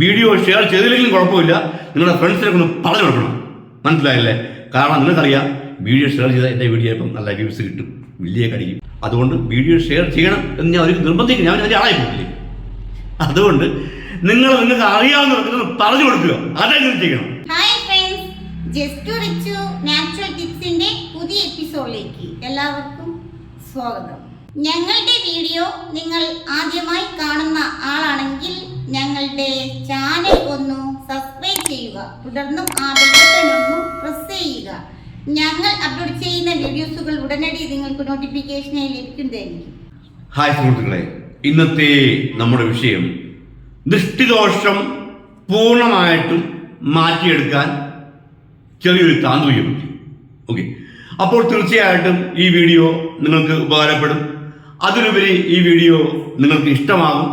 Video share ചെയ്തില്ലെങ്കിലും കുഴപ്പമില്ല. നിങ്ങളുടെ ഫ്രണ്ട്സിനൊക്കെ ഒന്ന് പറഞ്ഞു കൊടുക്കണം. മനസ്സിലായില്ലേ? കാരണം നിങ്ങൾക്കറിയാം വീഡിയോ ഷെയർ ചെയ്താൽ എന്റെ വീഡിയോ ഇപ്പം നല്ല വ്യൂസ് കിട്ടും. വലിയ കടിക്കും. അതുകൊണ്ട് വീഡിയോ ഷെയർ ചെയ്യണം എന്ന് ഞാൻ അവർക്ക് നിർബന്ധിക്കും ഞാൻ അതിന്റെ ആളായി പോകില്ലേ അതുകൊണ്ട് നിങ്ങൾ നിങ്ങൾക്ക് അറിയാവുന്നവർക്ക് പറഞ്ഞു കൊടുക്കുക. അതെങ്ങനെ ചെയ്യണം? ഹായ് ഫ്രണ്ട്സ് ടിപ്സിന്റെ പുതിയ എപ്പിസോഡിലേക്ക് എല്ലാവർക്കും സ്വാഗതം. ഞങ്ങളുടെ വീഡിയോ നിങ്ങൾ ആദ്യമായി കാണുന്ന ആളാണെങ്കിൽ ഞങ്ങളുടെ ചാനൽ ഒന്ന് സബ്സ്ക്രൈബ് ചെയ്യുക. തുടർന്നും ആ ബെൽബട്ടൺ ഒന്ന് പ്രസ് ചെയ്യുക. ഞങ്ങൾ അപ്ലോഡ് ചെയ്യുന്ന വീഡിയോസുകൾ ഉടനടി നിങ്ങൾക്ക് നോട്ടിഫിക്കേഷനായി ലഭിക്കുന്നതായിരിക്കും. ഹായ് സുഹൃത്തുക്കളെ ഇന്നത്തെ നമ്മുടെ വിഷയം ദൃഷ്ടിദോഷം പൂർണമായിട്ടും മാറ്റിയെടുക്കാൻ ചെറിയൊരു താന്ത്രികം ഓക്കെ അപ്പോൾ തീർച്ചയായിട്ടും ഈ വീഡിയോ നിങ്ങൾക്ക് ഉപകാരപ്പെടും. അതിലുപരി ഈ വീഡിയോ നിങ്ങൾക്ക് ഇഷ്ടമാകും.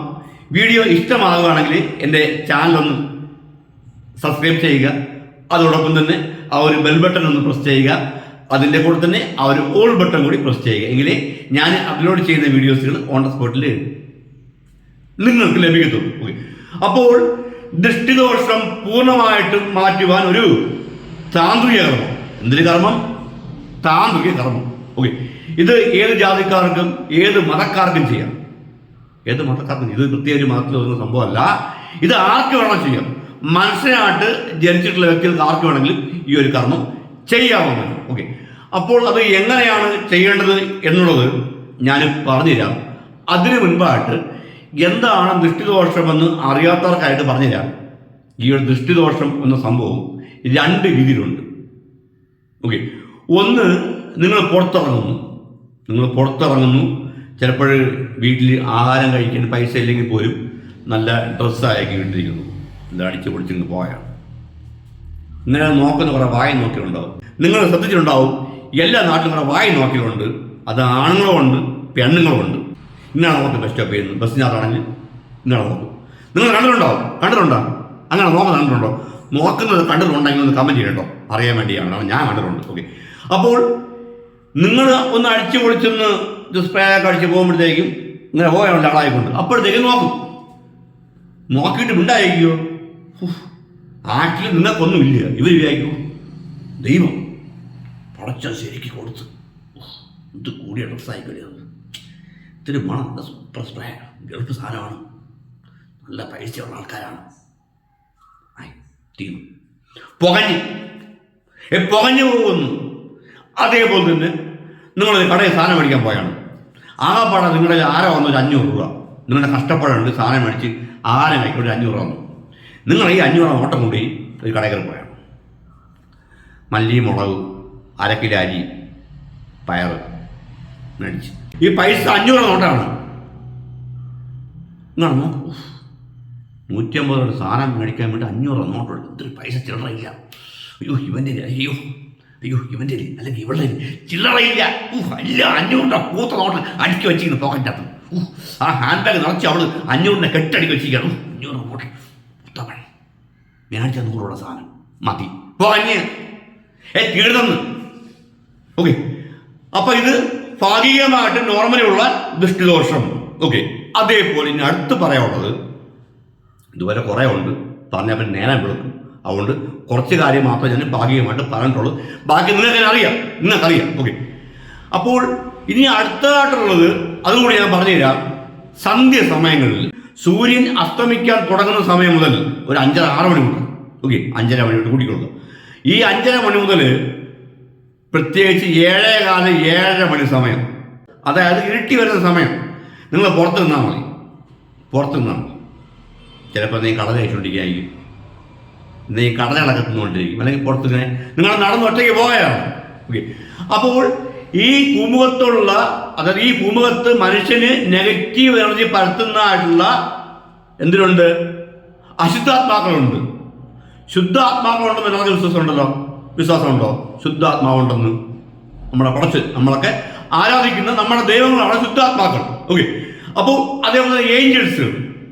വീഡിയോ ഇഷ്ടമാകുകയാണെങ്കിൽ എന്റെ ചാനലൊന്ന് സബ്സ്ക്രൈബ് ചെയ്യുക. അതോടൊപ്പം തന്നെ ആ ഒരു ബെൽ ബട്ടൺ ഒന്ന് പ്രസ് ചെയ്യുക. അതിന്റെ കൂടെ തന്നെ ആ ഒരു ഓൾ ബട്ടൺ കൂടി പ്രസ് ചെയ്യുക. എങ്കിലേ ഞാൻ അപ്ലോഡ് ചെയ്യുന്ന വീഡിയോസുകൾ ഓൺ ദ സ്പോട്ടിൽ നിങ്ങൾക്ക് ലഭിക്കത്തുള്ളൂ. ഓക്കെ അപ്പോൾ ദൃഷ്ടിദോഷം പൂർണമായിട്ടും മാറ്റുവാൻ ഒരു താന്ത്രിക കർമ്മം. എന്തൊരു കർമ്മം? താന്ത്രിക കർമ്മം. ഓക്കെ ഇത് ഏത് ജാതിക്കാർക്കും ഏത് മതക്കാർക്കും ചെയ്യാം. ഏത് മതക്കാർക്കും ഇത് പ്രത്യേകിച്ച് മതത്തിൽ ഒതുങ്ങുന്ന സംഭവമല്ല. ഇത് ആർക്ക് വേണം ചെയ്യാം. മനുഷ്യനായിട്ട് ജനിച്ചിട്ടുള്ള വ്യക്തികൾക്ക് ആർക്ക് വേണമെങ്കിലും ഈ ഒരു കർമ്മം ചെയ്യാവുന്നതാണ്. ഓക്കെ അപ്പോൾ അത് എങ്ങനെയാണ് ചെയ്യേണ്ടത് എന്നുള്ളത് ഞാൻ പറഞ്ഞുതരാം. അതിനു മുൻപായിട്ട് എന്താണ് ദൃഷ്ടിദോഷമെന്ന് അറിയാത്തവർക്കായിട്ട് പറഞ്ഞുതരാം. ഈ ഒരു ദൃഷ്ടിദോഷം എന്ന സംഭവം രണ്ട് രീതിയിലുണ്ട്. ഓക്കെ ഒന്ന് നിങ്ങൾ പുറത്തിറങ്ങുന്നു. നിങ്ങൾ പുറത്തിറങ്ങുന്നു. ചിലപ്പോൾ വീട്ടിൽ ആഹാരം കഴിക്കാൻ പൈസ ഇല്ലെങ്കിൽ പോലും നല്ല ഡ്രസ്സാക്കി ഇട്ടിരിക്കുന്നു. അടിച്ചു പൊടിച്ചിങ്ങ് പോയാണ് ഇങ്ങനെ നോക്കുന്ന കുറേ വായി നോക്കിയിട്ടുണ്ടാവും. നിങ്ങൾ ശ്രദ്ധിച്ചിട്ടുണ്ടാവും എല്ലാ നാട്ടിലും കുറേ വായി നോക്കിയിട്ടുണ്ട്. അത് ആണുങ്ങളുമുണ്ട് പെണ്ണുങ്ങളുമുണ്ട് ഇന്നാണ് നോക്കി ബസ് സ്റ്റോപ്പ് ചെയ്യുന്നത്. ബസ്സിനകത്താണെങ്കിൽ ഇന്നാണ് നോക്കും. നിങ്ങൾ കണ്ടിട്ടുണ്ടാവും കണ്ടിട്ടുണ്ടോ? അങ്ങനെ നോക്കുന്നത് കണ്ടിട്ടുണ്ടോ? നോക്കുന്നത് കണ്ടിട്ടുണ്ടെങ്കിൽ ഒന്ന് കമന്റ് ചെയ്യണ്ടോ അറിയാൻ വേണ്ടിയാണ്. ഞാൻ കണ്ടിട്ടുണ്ട്. ഓക്കെ അപ്പോൾ നിങ്ങൾ ഒന്ന് അടിച്ചു പൊളിച്ചൊന്ന് സ്പ്രേ ഒക്കെ അടിച്ച് പോകുമ്പോഴത്തേക്കും ഇങ്ങനെ പോയുണ്ട് ആളായിക്കൊണ്ട് അപ്പോഴത്തേക്കും നോക്കും. നോക്കിയിട്ട് മിണ്ടായിരിക്കുമോ ആറ്റിൽ നിങ്ങൾക്കൊന്നുമില്ല. ഇവർ വിചാരിക്കൂ ദൈവം പടച്ച ശരിക്ക് കൊടുത്ത്. ഇത് കൂടിയ ഡ്രസ്സായി കഴിയുന്നത് ഇത്തിരി മണം നല്ല സൂപ്പർ സ്പ്രേ ഗൾഫ് സാധനമാണ്. നല്ല പൈസയുള്ള ആൾക്കാരാണ്. ആയി തീർന്നു. പുകഞ്ഞ്. പുകഞ്ഞു പോകുന്നു. അതേപോലെ തന്നെ നിങ്ങളൊരു കടയിൽ സാധനം മേടിക്കാൻ പോയാണ്. ആകെപ്പാടെ നിങ്ങളുടെ ആര വന്നു ഒരു അഞ്ഞൂറ് രൂപ. നിങ്ങളുടെ കഷ്ടപ്പാടുണ്ട് സാധനം മേടിച്ച് ആരെ കഴിക്കും ഒരു അഞ്ഞൂറ് വന്നു. നിങ്ങൾ ഈ അഞ്ഞൂറ് ഓട്ടം കൂടി ഒരു കടയിൽ പോയാണ് മല്ലി മുളക് അരക്കില അരി പയർ മേടിച്ച്. ഈ പൈസ അഞ്ഞൂറ് നോട്ടാണ് നിങ്ങൾ നോക്കൂ. നൂറ്റമ്പത് സാധനം മേടിക്കാൻ വേണ്ടി അഞ്ഞൂറ് നോട്ടുണ്ട് ഇത്തിരി പൈസ ചില്ലറയില്ല. അയ്യോ ഇവന്റെ അയ്യോ അയ്യോ ഇവന്റെ അല്ലെങ്കിൽ ഇവളുടെ ചില്ലറയില്ല. ഊഹ് അല്ല അഞ്ഞൂറിന്റെ പൂത്ത നോട്ട് അടുക്കി വെച്ചിരുന്നു പോക്കറ്റ് ഊഹ് ആ ഹാൻഡ് ബാഗ് നിറച്ച് അവൾ അഞ്ഞൂറിനെ കെട്ടടിക്കി വെച്ചിരിക്കുകയാണ്. അഞ്ഞൂറ് നോട്ട് പുത്തപ്പൻ വ്യാഴ്ച നൂറുള്ള സാധനം. മതി. പോഞ്ഞ് ഏ കീഴുതന്ന്. ഓക്കെ. അപ്പൊ ഇത് ഭാഗികമായിട്ട് നോർമലി ഉള്ള ദൃഷ്ടിദോഷം. ഓക്കെ. അതേപോലെ ഇനി അടുത്ത് പറയാനുള്ളത് ഇതുവരെ കുറേ ഉണ്ട്. പറഞ്ഞാൽ പിന്നെ നേരം വിളിക്കും. അതുകൊണ്ട് കുറച്ച് കാര്യം മാത്രമേ ഞാൻ ഭാഗികമായിട്ട് പറഞ്ഞിട്ടുള്ളൂ. ബാക്കി നിങ്ങൾക്ക് അറിയാം. നിങ്ങൾക്കറിയാം ഓക്കെ അപ്പോൾ ഇനി അടുത്തതായിട്ടുള്ളത് അതുകൂടി ഞാൻ പറഞ്ഞുതരാം സന്ധ്യ സമയങ്ങളിൽ സൂര്യൻ അസ്തമിക്കാൻ തുടങ്ങുന്ന സമയം മുതൽ ഒരു അഞ്ചര ആറ് മണി മുതൽ. ഓക്കെ അഞ്ചര മണി തൊട്ട് കൂട്ടിക്കൊള്ളുക ഈ അഞ്ചര മണി മുതൽ പ്രത്യേകിച്ച് ഏഴേ കാല ഏഴര മണി സമയം. അതായത് ഇരുട്ടി വരുന്ന സമയം. നിങ്ങൾ പുറത്ത് നിന്നാൽ മതി. പുറത്ത് നിന്നാൽ മതി. ചിലപ്പോൾ നീ കഴിച്ചുകൊണ്ടിരിക്കുകയായിരിക്കും നീ തിന്നുകൊണ്ടിരിക്കും അല്ലെങ്കിൽ പുറത്ത് നിങ്ങൾ നടന്ന് ഒറ്റയ്ക്ക് ഓക്കെ അപ്പോൾ ഈ ഭൂമുഖത്തുള്ള അതായത് ഈ ഭൂമുഖത്ത് മനുഷ്യന് നെഗറ്റീവ് എനർജി പരത്തുന്നതായിട്ടുള്ള എന്തിനുണ്ട്? അശുദ്ധാത്മാക്കളുണ്ട്. ശുദ്ധാത്മാക്കളുണ്ടെന്ന് എല്ലാവർക്കും വിശ്വാസമുണ്ടല്ലോ? വിശ്വാസമുണ്ടോ? ശുദ്ധാത്മാവുണ്ടെന്ന് നമ്മളെ പടച്ച് നമ്മളൊക്കെ ആരാധിക്കുന്ന നമ്മുടെ ദൈവങ്ങളാണ് ശുദ്ധാത്മാക്കൾ. ഓക്കെ അപ്പോൾ അതേപോലെ ഏഞ്ചൽസ്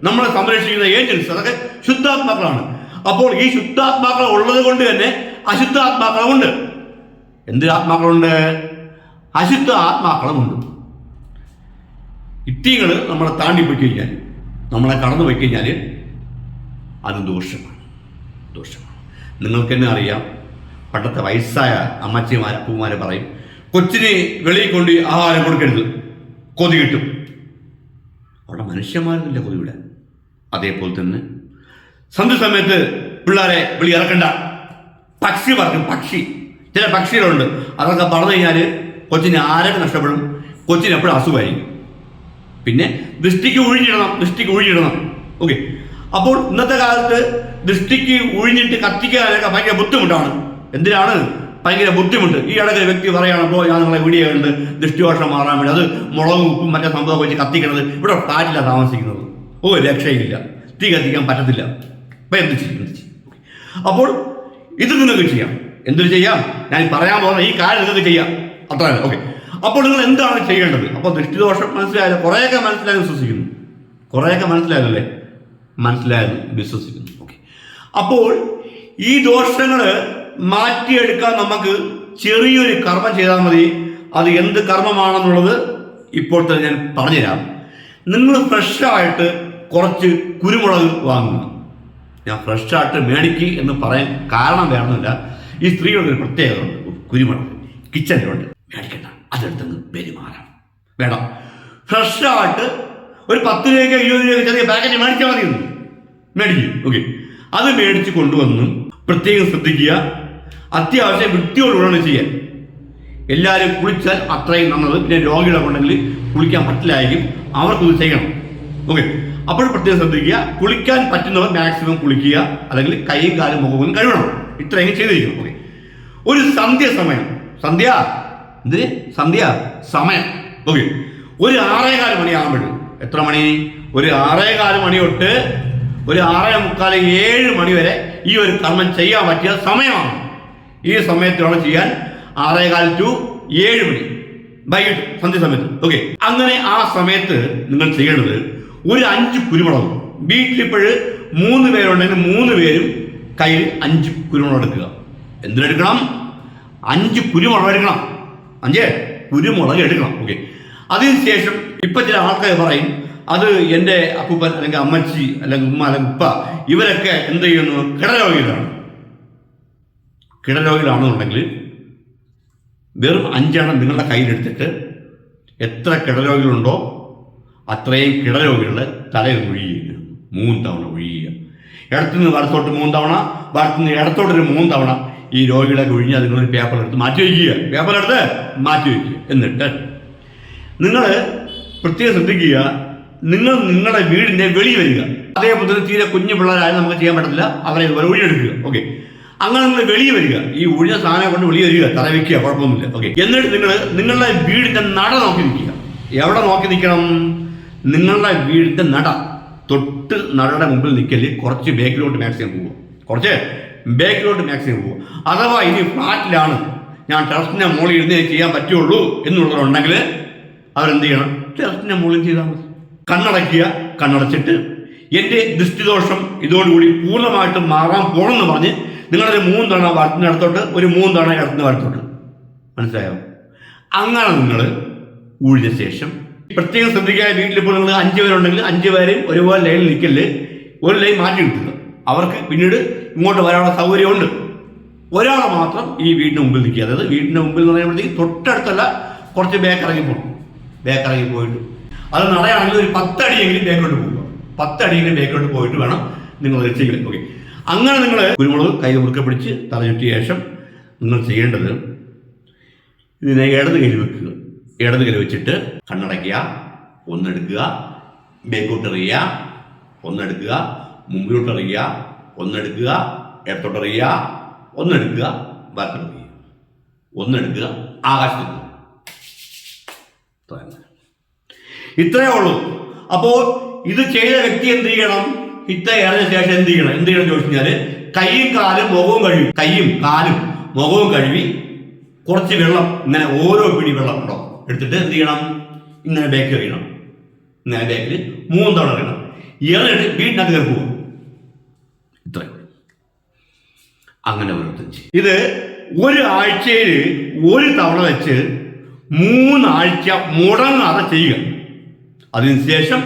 നമ്മളെ സംരക്ഷിക്കുന്ന ഏഞ്ചൽസ് അതൊക്കെ ശുദ്ധാത്മാക്കളാണ്. അപ്പോൾ ഈ ശുദ്ധാത്മാക്കൾ ഉള്ളത് കൊണ്ട് തന്നെ അശുദ്ധാത്മാക്കളുമുണ്ട്. എന്ത് ആത്മാക്കളുണ്ട്? അശുദ്ധ ആത്മാക്കളുമുണ്ട്. ഇത്തിങ്ങൾ നമ്മളെ താണ്ടി പോയി കഴിഞ്ഞാൽ നമ്മളെ കടന്നു പോയി കഴിഞ്ഞാൽ അത് ദോഷമാണ്. ദോഷമാണ്. നിങ്ങൾക്ക് തന്നെ അറിയാം. പണ്ടത്തെ വയസ്സായ അമ്മച്ചിമാർ അപ്പൂമാരെ പറയും കൊച്ചിനെ വെളിയിൽ കൊണ്ട് ആഹാരം കൊടുക്കരുത്. കൊതി കിട്ടും. അവിടെ മനുഷ്യന്മാരൊന്നുമില്ല വിടാൻ. അതേപോലെ തന്നെ സന്ധ്യ സമയത്ത് പിള്ളേരെ വിളി ഇറക്കണ്ട. പക്ഷി പറക്കും പക്ഷി. ചില പക്ഷികളുണ്ട്. അതൊക്കെ പറഞ്ഞു കഴിഞ്ഞാൽ കൊച്ചിന് ആരൊക്കെ നഷ്ടപ്പെടും? കൊച്ചിന് എപ്പോഴും അസുഖമായിരിക്കും. പിന്നെ ദൃഷ്ടിക്ക് ഒഴിഞ്ഞിടണം ദൃഷ്ടിക്ക് ഒഴിഞ്ഞിടണം ഓക്കെ അപ്പോൾ ഇന്നത്തെ കാലത്ത് ദൃഷ്ടിക്ക് ഒഴിഞ്ഞിട്ട് കത്തിക്കാനൊക്കെ ഭയങ്കര ബുദ്ധിമുട്ടാണ്. എന്തിനാണ്? ഭയങ്കര ബുദ്ധിമുട്ട്. ഈ ഇടയ്ക്ക് വ്യക്തി പറയുകയാണ് അപ്പോൾ ഞാൻ നിങ്ങളെ വീഡിയോ കണ്ട് ദൃഷ്ടിദോഷം മാറാൻ വേണ്ടി. അത് മുളകും ഉപ്പും മറ്റേ സംഭവം വെച്ച് കത്തിക്കണത് ഇവിടെ ഫ്ലാറ്റിലാണ് താമസിക്കുന്നത്. ഓ രക്ഷയില്ല. തീ കത്തിക്കാൻ പറ്റത്തില്ല. അപ്പം എന്ത് ചെയ്യും? എന്ത് ചെയ്യും? അപ്പോൾ ഇത് നിങ്ങൾക്ക് ചെയ്യാം. എന്തൊരു ചെയ്യാം? ഞാൻ പറയാൻ പോകുന്ന ഈ കാര്യം നിങ്ങൾക്ക് ചെയ്യാം. അത്ര ഓക്കെ. അപ്പോൾ നിങ്ങൾ എന്താണ് ചെയ്യേണ്ടത്? അപ്പോൾ ദൃഷ്ടിദോഷം മനസ്സിലായാലും? കുറേയൊക്കെ മനസ്സിലായി വിശ്വസിക്കുന്നു. കുറേയൊക്കെ മനസ്സിലായല്ലേ മനസ്സിലായത് വിശ്വസിക്കുന്നു. ഓക്കെ. അപ്പോൾ ഈ ദോഷങ്ങൾ മാറ്റിയെടുക്കാൻ നമുക്ക് ചെറിയൊരു കർമ്മം ചെയ്താൽ മതി. അത് എന്ത് കർമ്മമാണെന്നുള്ളത് ഇപ്പോൾ തന്നെ ഞാൻ പറഞ്ഞുതരാം. നിങ്ങൾ ഫ്രഷായിട്ട് കുറച്ച് കുരുമുളക് വാങ്ങുക. ഞാൻ ഫ്രഷായിട്ട് മേടിക്ക് എന്ന് പറയാൻ കാരണം വേണമെന്നില്ല. ഈ സ്ത്രീകളുടെ ഒരു പ്രത്യേകത ഉണ്ട്. കുരുമുളക് കിച്ചണിലുണ്ട്. മേടിക്കണ്ട. അതെടുത്തങ്ങ് പെരുമാറാം വേണം ഫ്രഷായിട്ട് ഒരു പത്ത് രൂപയ്ക്ക് ഇരുപത് രൂപയ്ക്ക് ചെറിയ പാക്കറ്റ് മേടിച്ചാൽ മതി. മേടിക്കും. ഓക്കെ അത് മേടിച്ച് കൊണ്ടുവന്ന് പ്രത്യേകം ശ്രദ്ധിക്കുക. അത്യാവശ്യം വൃത്തിയോടുകൂടെ ചെയ്യാൻ. എല്ലാവരും കുളിച്ചാൽ അത്രയും നന്നത് പിന്നെ രോഗികളൊക്കെ ഉണ്ടെങ്കിൽ കുളിക്കാൻ പറ്റില്ലായിരിക്കും. അവർക്കത് ചെയ്യണം. ഓക്കെ അപ്പോൾ പ്രത്യേകം ശ്രദ്ധിക്കുക കുളിക്കാൻ പറ്റുന്നവർ മാക്സിമം കുളിക്കുക അല്ലെങ്കിൽ കൈയും കാലും മുഖവും കഴുകണം. ഇത്രയും ചെയ്തിരിക്കണം ഓക്കെ ഒരു സന്ധ്യ സമയം. സന്ധ്യ? എന്തിന്? സന്ധ്യ സമയം. ഓക്കെ ഒരു ആറേകാൽ മണിയാകുമ്പോഴും എത്ര മണി? ഒരു ആറേകാൽ മണി തൊട്ട് ഒരു ആറേ മുക്കാൽ ഏഴ് മണി വരെ ഈ ഒരു കർമ്മം ചെയ്യാൻ പറ്റിയ സമയമാണ്. ഈ സമയത്ത് ചെയ്യാൻ ആറേകാൽ ടു ഏഴ് മണി. വൈകിട്ട് സന്ധ്യ സമയത്ത്. ഓക്കെ അങ്ങനെ ആ സമയത്ത് നിങ്ങൾ ചെയ്യേണ്ടത് ഒരു അഞ്ച് കുരുമുളക്. വീട്ടിലിപ്പോഴ് മൂന്ന് പേരുണ്ടെങ്കിൽ മൂന്ന് പേരും കയ്യിൽ അഞ്ച് കുരുമുളക് എടുക്കുക. എന്തിനെടുക്കണം അഞ്ച് കുരുമുളക് എടുക്കണം. അഞ്ചേ? കുരുമുളക് എടുക്കണം. ഓക്കെ. അതിനുശേഷം ഇപ്പം ചില ആൾക്കാർ പറയും അത് എന്റെ അപ്പൂപ്പൻ അല്ലെങ്കിൽ അമ്മച്ചി അല്ലെങ്കിൽ ഉമ്മ അല്ലെങ്കിൽ ഉപ്പ ഇവരൊക്കെ എന്ത് ചെയ്യുന്നു? കിടരോഗികളാണ്. കിടരോഗികളാണെന്നുണ്ടെങ്കിൽ വെറും അഞ്ചെണ്ണം നിങ്ങളുടെ കയ്യിലെടുത്തിട്ട് എത്ര കിടരോഗികളുണ്ടോ അത്രയും കിടരോഗികളുടെ തലയിൽ ഒഴിയുക മൂന്ന് തവണ ഒഴിയുക ഇടത്തുനിന്ന് വലത്തോട്ട് മൂന്ന് തവണ വലത്തുനിന്ന് ഇടത്തോട്ടൊരു മൂന്ന് തവണ ഈ രോഗികളെ ഒഴിഞ്ഞ് അതിനൊരു പേപ്പർ എടുത്ത് മാറ്റി വയ്ക്കുക. പേപ്പർ എടുത്ത് മാറ്റി വയ്ക്കുക. എന്നിട്ട് നിങ്ങൾ പ്രത്യേകം ശ്രദ്ധിക്കുക നിങ്ങൾ നിങ്ങളുടെ വീടിന്റെ വെളി വരിക. അതേപോലെ തന്നെ തീരെ കുഞ്ഞു പിള്ളേരായാലും നമുക്ക് ചെയ്യാൻ പറ്റത്തില്ല. അവരെ ഇതുപോലെ ഒഴിയെടുക്കുക ഓക്കെ അങ്ങനെ നിങ്ങൾ വെളി വരിക. ഈ ഒഴിഞ്ഞ സാധനം കൊണ്ട് വെളി വരിക. തല വെക്കുക. കുഴപ്പമൊന്നുമില്ല. ഓക്കെ എന്നിട്ട് നിങ്ങൾ നിങ്ങളുടെ വീടിന്റെ നട നോക്കി നിൽക്കുക. എവിടെ നോക്കി നിൽക്കണം? നിങ്ങളുടെ വീടിന്റെ നട തൊട്ട് നടയുടെ മുമ്പിൽ നിൽക്കൽ കുറച്ച് ബേക്കിലോട്ട് മാക്സിമം പോവുക. കുറച്ച് ബേക്കിലോട്ട് മാക്സിമം പോവുക. അഥവാ ഇനി ഫ്ലാറ്റിലാണ് ഞാൻ ടെറസിന്റെ മുകളിൽ ഇരുന്നേ ചെയ്യാൻ പറ്റുള്ളൂ എന്നുള്ളവരുണ്ടെങ്കിൽ അവരെന്ത് ചെയ്യണം? ടെറസിന്റെ മുകളിൽ ചെയ്താൽ മതി. കണ്ണടയ്ക്കുക കണ്ണടച്ചിട്ട് എന്റെ ദൃഷ്ടിദോഷം ഇതോടുകൂടി പൂർണമായിട്ടും മാറാൻ പോകണമെന്ന് പറഞ്ഞ് നിങ്ങളൊരു മൂന്ന് തവണ വലത്തിന് അടുത്തോട്ട് ഒരു മൂന്ന് തവണ ഇടത്തിന് അടുത്തോട്ട് മനസ്സിലായോ? അങ്ങനെ നിങ്ങൾ ഊഴിഞ്ഞ ശേഷം പ്രത്യേകം ശ്രദ്ധിക്കുക വീട്ടിലിപ്പോൾ നിങ്ങൾ അഞ്ച് പേരുണ്ടെങ്കിൽ അഞ്ച് പേരെയും ഒരുപോലെ ലൈനിൽ നിൽക്കൽ ഒരു ലൈൻ മാറ്റി കിട്ടുന്നു അവർക്ക് പിന്നീട് ഇങ്ങോട്ട് വരാനുള്ള സൗകര്യമുണ്ട്. ഒരാളെ മാത്രം ഈ വീടിന് മുമ്പിൽ നിൽക്കുക. അതായത് വീടിന്റെ മുമ്പിൽ എന്ന് പറയുമ്പോഴത്തേക്ക് തൊട്ടടുത്തല്ല കുറച്ച് ബാക്ക് ഇറങ്ങി പോകണം ബാക്ക് ഇറങ്ങി പോയിട്ട് അത് നടയാണെങ്കിൽ ഒരു പത്തടിയെങ്കിലും ബാക്കോട്ട് പോകുക പത്തടിയെങ്കിലും ബാക്കോട്ട് പോയിട്ട് വേണം നിങ്ങൾ ചെയ്യാൻ ഓക്കെ അങ്ങനെ നിങ്ങൾ കുരുമുളക് കൈ മുറുക്കെ പിടിച്ച് തലചുറ്റിയ ശേഷം നിങ്ങൾ ചെയ്യേണ്ടത് ഇതിനെ ഇടത് കയ്യിൽ വെക്കുക. ഇടത് കയ്യിൽ വെച്ചിട്ട് കണ്ണടയ്ക്കുക ഒന്നെടുക്കുക ബേക്കോട്ടെറിയുക ഒന്നെടുക്കുക മുമ്പിലോട്ടെറിയുക ഒന്നെടുക്കുക ഇടത്തോട്ടെറിയുക ഒന്നെടുക്കുക ബാക്കിയ ഒന്നെടുക്കുക ആകാശത്ത് ഇത്രയേ ഉള്ളൂ. അപ്പോൾ ഇത് ചെയ്ത വ്യക്തി എന്ത് ചെയ്യണം? ഇത്ര ഏറിയ ശേഷം എന്ത് ചെയ്യണം? എന്ത് ചെയ്യണം ചോദിച്ചു കഴിഞ്ഞാൽ കൈയും കാലും മുഖവും കഴുകി കൈയും കാലും മുഖവും കഴുകി കുറച്ച് വെള്ളം ഇങ്ങനെ ഓരോ പിടി വെള്ളം ഉണ്ടോ എടുത്തിട്ട് എന്ത് ചെയ്യണം? ഇങ്ങനെ ബാക്ക് എറിയണം ഇങ്ങനെ ബാക്കിൽ മൂന്ന് തവണ എറിയണം എറിഞ്ഞിട്ട് വീട്ടിനകത്ത് കയറി പോകും. ഇത്ര. അങ്ങനെ ചെയ്യും. ഇത് ഒരു ആഴ്ചയിൽ ഒരു തവണ വെച്ച് മൂന്നാഴ്ച മുടങ്ങാതെ ചെയ്യുക. അതിനുശേഷം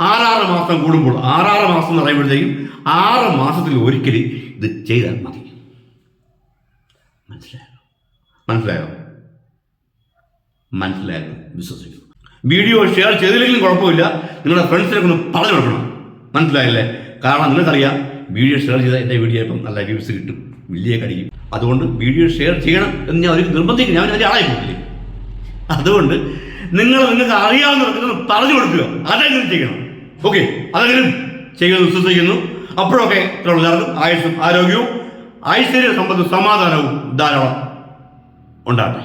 ആറാറ് മാസം കൂടുമ്പോൾ ആറാറ് മാസം എന്ന് പറയുമ്പോഴത്തേക്കും ആറ് മാസത്തിൽ ഒരിക്കൽ ഇത് ചെയ്താൽ മതി. മനസ്സിലായോ? മനസ്സിലായോ? മനസ്സിലായോ? വിശ്വസിക്കുന്നു. വീഡിയോ ഷെയർ ചെയ്തില്ലെങ്കിലും കുഴപ്പമില്ല. നിങ്ങളുടെ ഫ്രണ്ട്സിനൊക്കെ ഒന്ന് പറഞ്ഞു കൊടുക്കണം. മനസ്സിലായില്ലേ? കാരണം നിങ്ങൾക്കറിയാം വീഡിയോ ഷെയർ ചെയ്താൽ എന്റെ വീഡിയോ ഇപ്പം നല്ല വ്യൂസ് കിട്ടും. വലിയ കടിക്കും അതുകൊണ്ട് വീഡിയോ ഷെയർ ചെയ്യണം എന്ന് ഞാൻ ഒരു നിർബന്ധിക്കും. ഞാൻ അതിന്റെ ആളായി പോകില്ലേ അതുകൊണ്ട് നിങ്ങൾ നിങ്ങൾക്ക് അറിയാവുന്നവർക്ക് പറഞ്ഞു കൊടുക്കുക. അതെങ്കിലും ചെയ്യണം. ഓക്കെ അതെങ്കിലും ചെയ്യുമെന്ന് വിശ്വസിക്കുന്നു. അപ്പോഴൊക്കെ എല്ലാവർക്കും ആയുസ്സും ആരോഗ്യവും ഐശ്വര്യ സമ്പത്തും സമാധാനവും ധാരാളം ഉണ്ടാകട്ടെ.